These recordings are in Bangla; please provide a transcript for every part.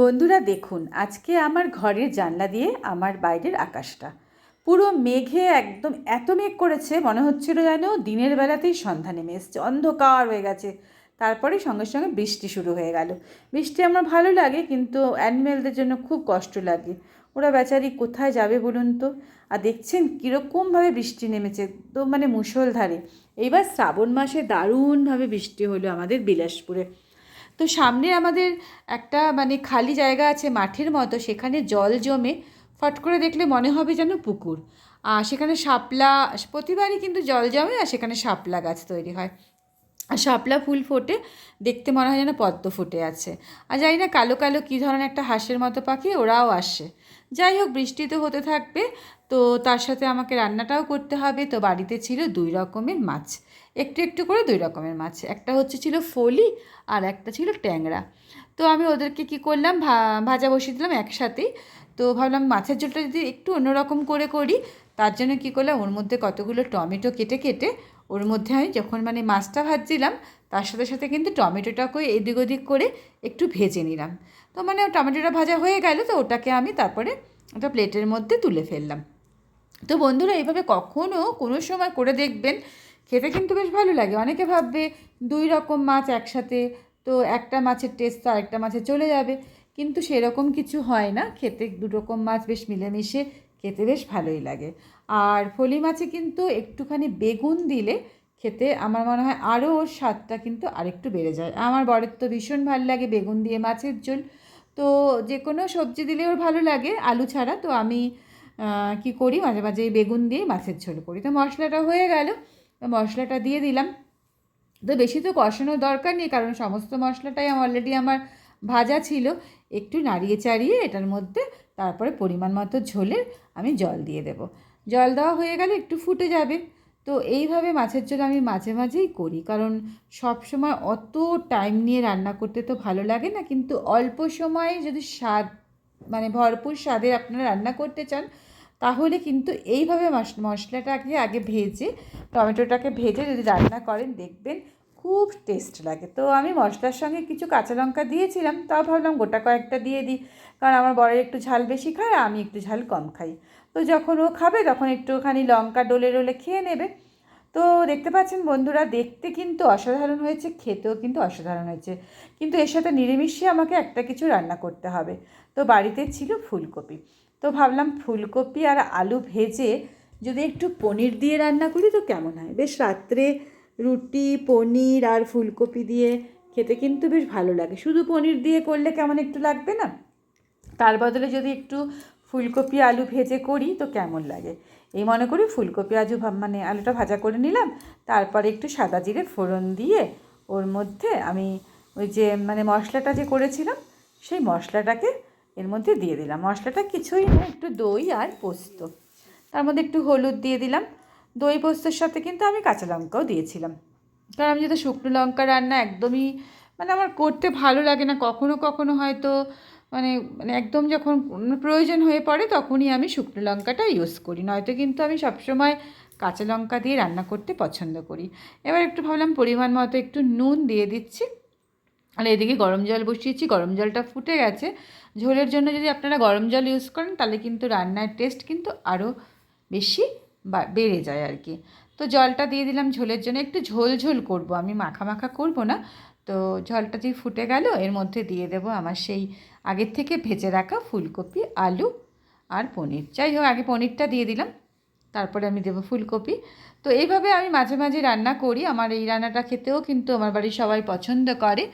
বন্ধুরা দেখুন, আজকে আমার ঘরের জানলা দিয়ে আমার বাইরের আকাশটা। পুরো মেঘে একদম এত মেঘ করেছে, মনে হচ্ছিল যেন দিনের বেলাতেই সন্ধ্যা নেমে এসছে। অন্ধকার হয়ে গেছে। তারপরে সঙ্গে সঙ্গে বৃষ্টি শুরু হয়ে গেল। বৃষ্টি আমার ভালো লাগে, কিন্তু অ্যানিমেলদের জন্য খুব কষ্ট লাগে। ওরা বেচারি কোথায় যাবে বলুন তো? আর দেখছেন কীরকমভাবে বৃষ্টি নেমেছে, একদম মানে মুষলধারে। এইবার শ্রাবণ মাসে দারুণভাবে বৃষ্টি হলো আমাদের বিলাসপুরে। তো সামনে আমাদের একটা মানে খালি জায়গা আছে মাঠের মতো, সেখানে জল জমে ফট করে দেখলে মনে হবে যেন পুকুর। আর সেখানে শাপলা, প্রতিবারই কিন্তু জল জমে আর সেখানে শাপলা গাছ তৈরি হয়। আর শাপলা ফুল ফোটে, দেখতে মনে হয় যেন পদ্ম ফুটে আছে। আর জানি না কালো কালো কী ধরনের একটা হাঁসের মতো পাখি, ওরাও আসে। যাই হোক, বৃষ্টি তো হতে থাকবে তো তার সাথে আমাকে রান্নাটাও করতে হবে। তো বাড়িতে ছিল দুই রকমের মাছ। একটু একটু করে দুই রকমের মাছ। একটা হচ্ছে ছিল ফলি আর একটা ছিল ট্যাংরা। তো আমি ওদেরকে কি করলাম ভাজা বসিয়ে দিলাম একসাথেই তো ভাবলাম মাছের ঝোলটা যদি একটু অন্যরকম করে করি, তার জন্য কী করলাম, ওর মধ্যে কতগুলো টমেটো কেটে কেটে, ওর মধ্যে আমি যখন মানে মাছটা ভাজছিলাম, তার সাথে সাথে কিন্তু টমেটোটাকে এদিক ওদিক করে একটু ভেজে নিলাম। তো মানে টমেটোটা ভাজা হয়ে গেল, তো ওটাকে আমি তারপরে একটা প্লেটের মধ্যে তুলে ফেললাম। তো বন্ধুরা এইভাবে কখনও কোনো সময় করে দেখবেন, খেতে কিন্তু বেশ ভালো লাগে। অনেকে ভাববে দুই রকম মাছ একসাথে, তো একটা মাছের টেস্ট তো আরেকটা মাছে চলে যাবে। কিন্তু সেরকম কিছু হয় না। খেতে দু রকম মাছ বেশ মিলেমিশে খেতে বেশ ভালোই লাগে। আর ফলি মাছে কিন্তু একটুখানি বেগুন দিলে খেতে আমার মনে হয় আরও ওর স্বাদটা কিন্তু আরেকটু বেড়ে যায়। আমার বরের তো ভীষণ ভালো লাগে বেগুন দিয়ে মাছের ঝোল। তো যে কোনো সবজি দিলে ওর ভালো লাগে, আলু ছাড়া। তো আমি কি করি? মাঝে মাঝে এই বেগুন দিয়ে মাছের ঝোল করি। তো মশলাটা হয়ে গেল। মশলাটা দিয়ে দিলাম। তো বেশি তো কষানোর দরকার নেই, কারণ সমস্ত মশলাটাই অলরেডি আমার ভাজা ছিল। একটু নাড়িয়ে চাড়িয়ে এটার মধ্যে তারপরে পরিমাণ মতো ঝোলের আমি জল দিয়ে দেব। জল দেওয়া হয়ে গেলে, একটু ফুটে যাবে। তো এইভাবে মাছের ঝোল আমি মাঝে মাঝেই করি, কারণ সব সময় অত টাইম নিয়ে রান্না করতে তো ভালো লাগে না। কিন্তু অল্প সময়ে যদি স্বাদ মানে ভরপুর স্বাদের আপনারা রান্না করতে চান তাহলে কিন্তু এইভাবে মশ- মশলাটাকে আগে ভেজে, টমেটোটাকে ভেজে যদি রান্না করেন দেখবেন খুব টেস্ট লাগে। তো আমি মশলার সঙ্গে কিছু কাঁচা লঙ্কা দিয়েছিলাম, তাও ভাবলাম গোটা কয়েকটা দিয়ে দিই। কারণ আমার বরের একটু ঝাল বেশি খায় আর আমি একটু ঝাল কম খাই। তো যখন ও খাবে তখন একটুখানি লঙ্কা ডোলে ডোলে খেয়ে নেবে। তো দেখতে পাচ্ছেন বন্ধুরা, দেখতে কিন্তু অসাধারণ হয়েছে, খেতেও কিন্তু অসাধারণ হয়েছে। কিন্তু এর সাথে নিরামিষে আমাকে একটা কিছু রান্না করতে হবে। তো বাড়িতে ছিল ফুলকপি। তো ভাবলাম ফুলকপি আর আলু ভেজে যদি একটু পনির দিয়ে রান্না করি তো কেমন হয়? বেশ রাত্রে রুটি, পনির আর ফুলকপি দিয়ে খেতে কিন্তু বেশ ভালো লাগে। শুধু পনির দিয়ে করলে কেমন একটু লাগবে না? তার বদলে যদি একটু ফুলকপি, আলু ভেজে করি তো কেমন লাগে? এই মনে করি ফুলকপি, আলু মানে আলুটা ভাজা করে নিলাম। তারপরে একটু সাদা জিরে ফোড়ন দিয়ে ওর মধ্যে আমি ওই যে মানে মশলাটা যে করেছিলাম, সেই মশলাটাকে এর মধ্যে দিয়ে দিলাম। মশলাটা কিছুই না, একটু দই আর পোস্ত। তার মধ্যে একটু হলুদ দিয়ে দিলাম। দই পোস্তর সাথে কিন্তু আমি কাঁচা লঙ্কাও দিয়েছিলাম। কারণ আমি যেহেতু শুকনো লঙ্কা রান্না একদমই মানে আমার করতে ভালো লাগে না। কখনো কখনো হয়তো মানে মানে একদম যখন প্রয়োজন হয়ে পড়ে তখনই আমি শুকনো লঙ্কাটা ইউজ করি। নয়তো কিন্তু আমি সবসময় কাঁচা লঙ্কা দিয়ে রান্না করতে পছন্দ করি। এবার একটু ভাবলাম পরিমাণ মতো একটু নুন দিয়ে দিচ্ছি। আর এদিকে গরম জল বসিয়েছি, গরম জলটা ফুটে গেছে। ঝোলের জন্য যদি আপনারা গরম জল ইউজ করেন, তাহলে কিন্তু রান্নার টেস্ট কিন্তু আরও বেশি বেড়ে যায় আর কি। তো জলটা দিয়ে দিলাম ঝোলের জন্য। একটু ঝোল ঝোল করব, আমি মাখা মাখা করব না। তো জলটা যে ফুটে গেল, এর মধ্যে দিয়ে দেবো আমার সেই আগের থেকে ভেজে রাখা ফুলকপি, আলু আর পনির। যাই হোক, আগে পনিরটা দিয়ে দিলাম। তারপরে আমি দেবো ফুলকপি। তো এইভাবে আমি মাঝে মাঝে রান্না করি। আমার এই রান্নাটা খেতেও কিন্তু আমার বাড়ির সবাই পছন্দ করে।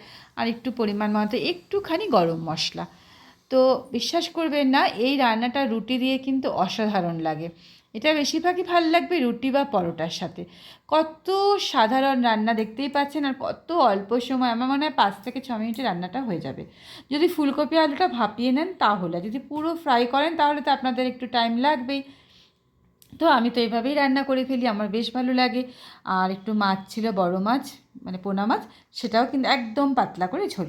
আর একটু পরিমাণ মতো একটুখানি গরম মশলা। তো বিশ্বাস করবেন না, এই রান্নাটা রুটি দিয়ে কিন্তু অসাধারণ লাগে। এটা বেশিরভাগই ভালো লাগবে রুটি বা পরোটার সাথে। কত সাধারণ রান্না দেখতেই পাচ্ছেন আর কত অল্প সময়। আমার মনে হয় পাঁচ থেকে ছ মিনিটে রান্নাটা হয়ে যাবে। যদি ফুলকপি আলুটা ভাপিয়ে নেন তাহলে। যদি পুরো ফ্রাই করেন তাহলে তো আপনাদের একটু টাইম লাগবেই। তো আমি তো এভাবেই রান্না করে ফেলি, আমার বেশ ভালো লাগে। আর একটু মাছ ছিল, বড় মাছ মানে পোনা মাছ, সেটাও কিন্তু একদম পাতলা করে ঝোল।